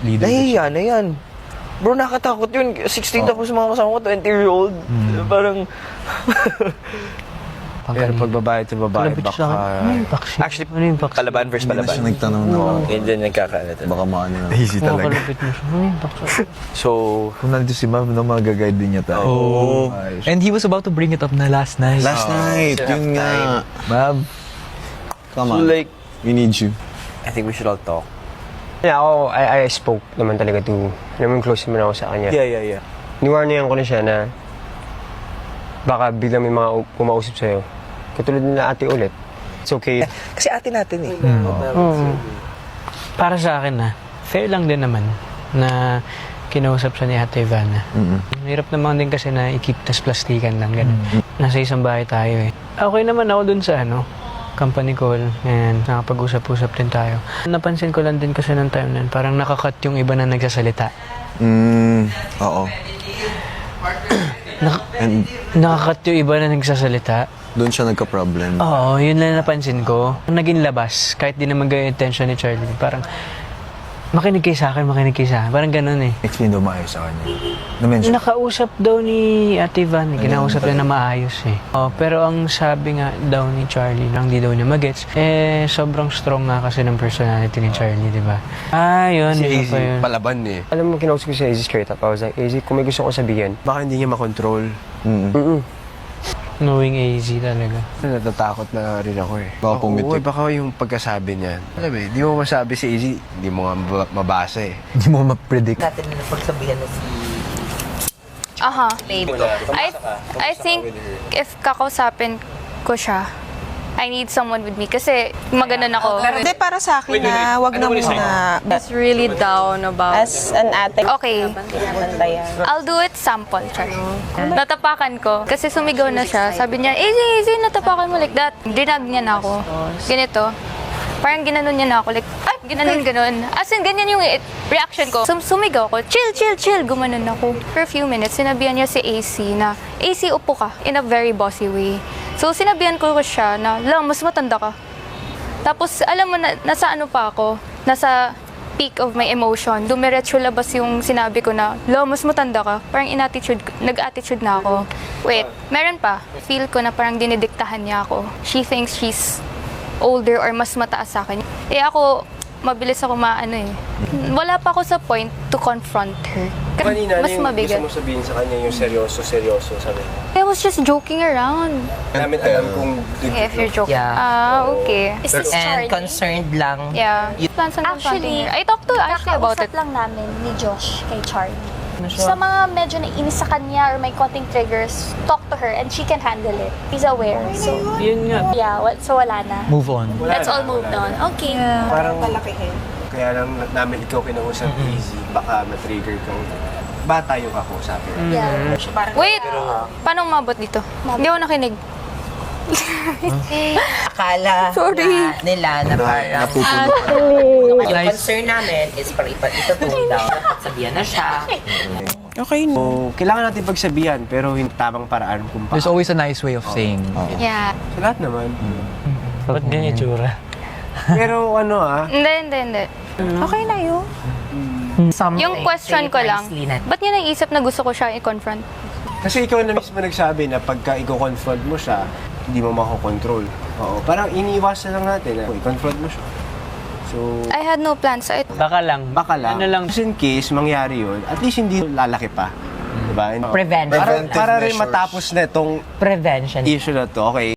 Leader. Nahihiya na yan. Bro, nakatakot yun. 16 tapos mga kasama ko, 20-year-old. Parang... Pero pag babae to babae, Kalabit baka... sa akin. Ano yung vaccine? Actually, Ano yung vaccine? palaban versus Hindi na palaban. siya nagtanong na Yun din nagkakalat. baka maano na. Easy talaga. Makakalapit mo siya. Ano yung vaccine? So, Kung nandito si ma'am, no, mag-guide din niya tayo. Oh. Ayos. And he was about to bring it up na last night. Last night, still yun nga. Ma'am, Come so on. like, We need you. I think we should all talk. Yeah, ako, I, I spoke naman talaga to, naman close naman ako sa kanya. Yeah, yeah, yeah. Niwarnayan ko na siya na baka biglang may mga pumausap sa'yo. Katulad nila ate ulit. It's okay. Kasi ate natin eh. Para sa akin na, fair lang din naman na kinausap siya ni Ate Ivana. Hirap naman din kasi na i-keep tas plastikan lang, ganun. Nasa isang bahay tayo eh. Okay naman ako dun sa ano, company call and nakapag-usap-usap din tayo. Napansin ko lang din kasi ng time na yun, parang nakakat yung iba na nagsasalita. Mm, oo. Nak- And nakakat yung iba na nagsasalita. doon siya nagka-problem. Oo, yun lang napansin ko. Naging labas, kahit di naman ganyan intention ni Charlie. Parang, makinig kayo sa akin, makinig kayo sa akin. Parang ganun eh. explain daw maayos sa kanya. Na-mention. Nakausap daw ni Ate Van, eh. kinausap niya na maayos eh. Oh, pero ang sabi nga daw ni Charlie, nang di daw niya magets, eh sobrang strong nga kasi ng personality ni Charlie, di ba? Ah, yun, Si pa yun. palaban eh. Alam mo, kinausap ko si AZ straight up. I was like, AZ, kung may gusto ko sabihin, baka hindi niya makontrol. Mm. Mm-mm. Knowing AZ talaga. Natatakot na rin ako eh. Baka Oo, pumitik. eh, baka yung pagkasabi niya. Alam eh, di mo masabi si Izzy, hindi mo nga mab- mabasa eh. Hindi mo ma-predict. natin na pagsabihan na si Aha. babe. I, I think if kakausapin ko siya, I need someone with me kasi maganon ako. Hindi, para sa akin na wag na muna. It's really down about... As an ate, Okay. I'll do it sample. Char. Natapakan ko. Kasi sumigaw na siya. Sabi niya, easy, easy, natapakan mo like that. Dinag niya na ako. Ganito. Parang ginanon niya na ako. Like, ay, ginanon, ganon. As in, ganyan yung i- reaction ko. Sum sumigaw ako. Chill, chill, chill. Gumanon ako. For a few minutes, sinabihan niya si AC na, AC, upo ka. In a very bossy way. So, sinabihan ko siya na, lang, mas matanda ka. Tapos, alam mo, na, nasa ano pa ako? Nasa peak of my emotion. Dumiretso labas yung sinabi ko na, lo, mas matanda ka. Parang in-attitude, nag-attitude na ako. Wait, meron pa. Feel ko na parang dinidiktahan niya ako. She thinks she's older or mas mataas sa akin. Eh ako, mabilis ako maano eh. Wala pa ako sa point to confront her. Kasi mas mabigat. sabihin sa kanya yung seryoso, seryoso, sabi. I was just joking around. Namin alam kung Okay, if you're joking. Yeah. Ah, okay. Is this And Charlie? concerned lang. Yeah. Plans on confronting Actually. I talked to Ashley about it. kakausap lang namin ni Josh kay Charlie. Sa mga medyo naiinis sa kanya or may konting triggers, talk to her and she can handle it. He's aware. So, Yun nga. yeah, wa- so wala na. Move on. Let's all move on. Okay. parang kaya lang namin ikaw kinausap easy, baka ma-trigger ka. Bata yung kakausapin. Yeah. Wait! Paano umabot dito? Hindi ako nakinig. Akala Sorry. na nila na parang yung concern namin is para ipa itutulong daw. Sabihan na siya. Okay. So, kailangan natin pagsabihan pero hindi tamang paraan kung paano. There's always a nice way of saying. Yeah. Sa lahat naman. Ba't ganyan itsura? pero ano ah, Hindi, hindi, hindi. Okay na. Something, Yung question ko lang, ba't niya naisip na gusto ko siya i-confront? kasi ikaw na mismo nagsabi na pagka i-confront mo siya, hindi mo makokontrol. Oo, parang iniiwasan lang natin na i-confront mo siya. So, I had no plans. I, Baka lang. baka lang, Ano lang. just in case mangyari yun, at least hindi lalaki pa. Diba? Prevention. Para, Preventive para rin measures. matapos na itong Prevention. issue na to, okay,